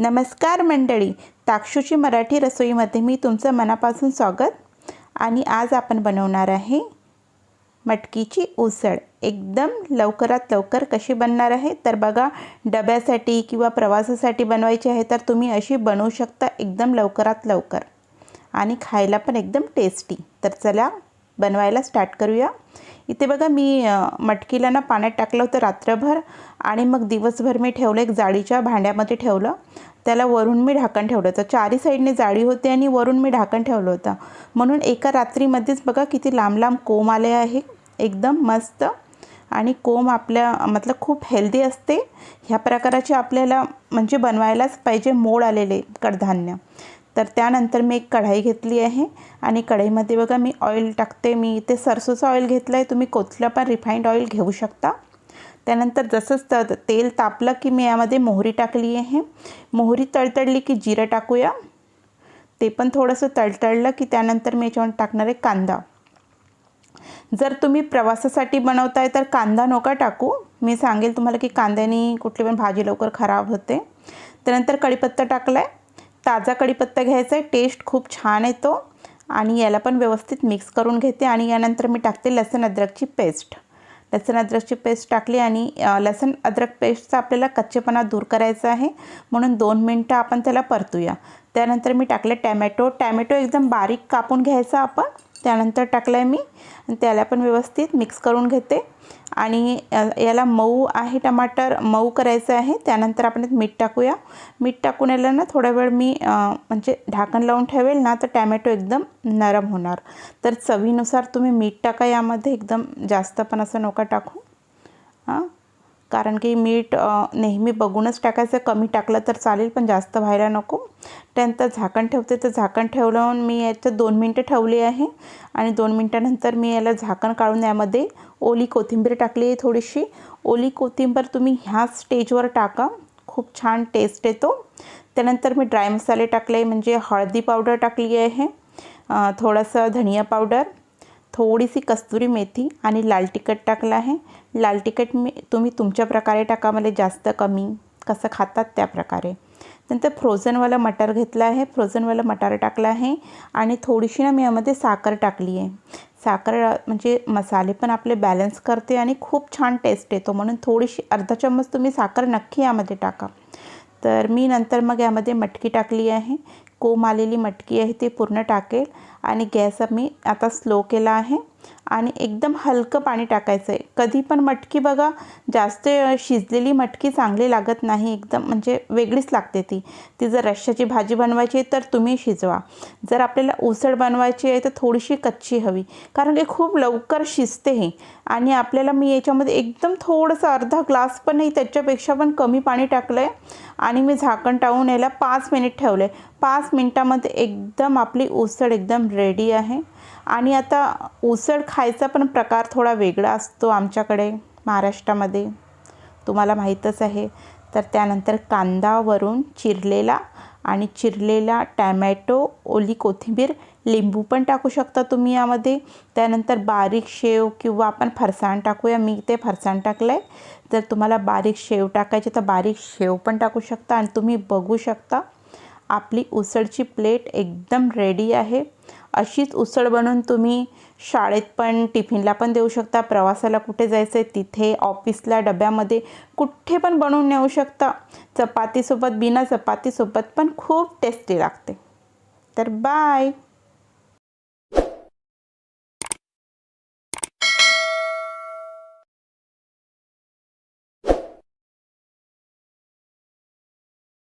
नमस्कार मंडळी ताक्षूची मराठी रसोईमध्ये मी तुमचं मनापासून स्वागत. आणि आज आपण बनवणार आहे मटकीची उसळ. एकदम लवकरात लवकर कशी बनणार आहे? तर बघा डब्यासाठी किंवा प्रवासासाठी बनवायची आहे तर तुम्ही अशी बनवू शकता एकदम लवकरात लवकर. आणि खायला पण एकदम टेस्टी तर चला बनवायला स्टार्ट करूया. इथे बघा मी मटकीला ना पाण्यात टाकलं होतं रात्रभर. आणि मग दिवसभर मी ठेवलं एक जाळीच्या भांड्यामध्ये ठेवलं. त्याला वरून मी ढाकण ठेवलं होतं. चारी साईडने जाळी होती आणि वरून मी ढाकण ठेवलं होतं. म्हणून एका रात्रीमध्येच बघा किती लांब लांब कोंब आले आहे. एकदम मस्त आणि कोंब आपल्या मतलब खूप हेल्दी असते. ह्या प्रकाराचे आपल्याला म्हणजे बनवायलाच पाहिजे मोड आलेले कडधान्य. तर त्यानंतर मी एक कढाई घेतली आहे आणि कढईमध्ये बघा मी ऑइल टाकते. मी इथे सरसोचं ऑइल घेतलं आहे तुम्ही कोथलं पण रिफाईंड ऑइल घेऊ शकता. त्यानंतर जसंच त तेल तापलं की मी यामध्ये मोहरी टाकली आहे. मोहरी तळतळली की जिरं टाकूया. ते पण थोडंसं तळतळलं की त्यानंतर मी याच्यावर टाकणार आहे कांदा. जर तुम्ही प्रवासासाठी बनवताय तर कांदा नका टाकू. मी सांगेल तुम्हाला की कांद्याने कुठली पण भाजी लवकर खराब होते. त्यानंतर कढीपत्ता टाकला आहे ताजा कढीपत्ता घ्यायचा आहे. टेस्ट खूप छान येतो. आणि याला पण व्यवस्थित मिक्स करून घेते. आणि यानंतर मी टाकते लसण अद्रकची पेस्ट. लसण अद्रकची पेस्ट टाकली आणि लसण अद्रक पेस्टचा आपल्याला कच्चेपणा दूर करायचा आहे. म्हणून दोन मिनटं आपण त्याला परतूया. त्यानंतर मी टाकले टॅमॅटो. टॅमॅटो एकदम बारीक कापून घ्यायचा आपण. त्यानंतर टाकलं आहे मी त्याला पण व्यवस्थित मिक्स करून घेते. आणि याला मऊ आहे टमाटर मऊ करायचं आहे. त्यानंतर आपण मीठ टाकूया. मीठ टाकून याला ना थोडा वेळ मी म्हणजे ढाकण लावून ठेवेल ना तर टॅमॅटो एकदम नरम होणार. तर चवीनुसार तुम्ही मीठ टाका यामध्ये. एकदम जास्त पण असं नका टाकू. हां? कारण की मीठ नेहमी बघूनच टाकायचं. कमी टाकलं तर चालेल पण जास्त व्हायला नको. त्यानंतर झाकण ठेवते. तर झाकण ठेवलं मी याचं दोन मिनटं ठेवली आहे. आणि दोन मिनटानंतर मी याला झाकण काढून यामध्ये ओली कोथिंबीर टाकली आहे थोडीशी. ओली कोथिंबीर तुम्ही ह्या स्टेजवर टाका. खूप छान टेस्ट येतो. त्यानंतर मी ड्राय मसाले टाकले म्हणजे हळदी पावडर टाकली आहे. थोडासा थोडंसं धनिया पावडर. थोडीशी कस्तुरी मेथी आणि लाल तिखट टाकलं आहे. लाल तिखट मी तुम्ही तुमच्या प्रकारे टाका मला जास्त कमी कसं खातात त्या प्रकारे. नंतर फ्रोझनवाला मटार घेतला आहे. फ्रोझनवाला मटार टाकला आहे. आणि थोडीशी ना मी यामध्ये साखर टाकली आहे. साखर म्हणजे मसाले पण आपले बॅलन्स करते आणि खूप छान टेस्ट येतो. म्हणून थोडीशी अर्धा चम्मच तुम्ही साखर नक्की यामध्ये टाका. तर मी नंतर मग यामध्ये मटकी टाकली आहे. कोंब आलेली मटकी आहे ती पूर्ण टाकेल. आणि गॅस मी आता स्लो केला आहे. आणि एकदम हलकं पाणी टाकायचं आहे कधी पण मटकी बघा जास्त शिजलेली मटकी चांगली लागत नाही. एकदम म्हणजे वेगळीच लागते ती. ती जर रश्श्याची भाजी बनवायची आहे तर तुम्ही शिजवा. जर आपल्याला उसळ बनवायची आहे तर थोडीशी कच्ची हवी. कारण की खूप लवकर शिजते हे. आणि आपल्याला मी याच्यामध्ये एकदम थोडंसं अर्धा ग्लास पण नाही त्याच्यापेक्षा पण कमी पाणी टाकलं आहे आणि मी झाकण टाकून याला पाच मिनिट ठेवलं आहे पाच मिनटामध्ये एकदम आपली उसळ एकदम रेडी आहे. आणि आता उसळ खायचा पण प्रकार थोडा वेगळा असतो आमच्याकडे महाराष्ट्रामध्ये. तुम्हाला माहीतच आहे. तर त्यानंतर कांदा वरून चिरलेला आणि चिरलेला टॅमॅटो ओली कोथिंबीर लिंबू पण टाकू शकता तुम्ही यामध्ये. त्यानंतर बारीक शेव किंवा आपण फरसाण टाकूया. मी ते फरसाण टाकलं आहे जर तुम्हाला बारीक शेव टाकायचे तर बारीक शेव पण टाकू शकता आणि तुम्ही बघू शकता. आपली उसळची प्लेट एकदम रेडी आहे. अशीच उसळ बनवून तुम्ही शाळेत पण टिफिनला पण देऊ शकता. प्रवासाला कुठे जायचं आहे तिथे ऑफिसला डब्यामध्ये कुठे पण बनवून नेऊ शकता. चपातीसोबत बिना चपातीसोबत पण खूप टेस्टी लागते. तर बाय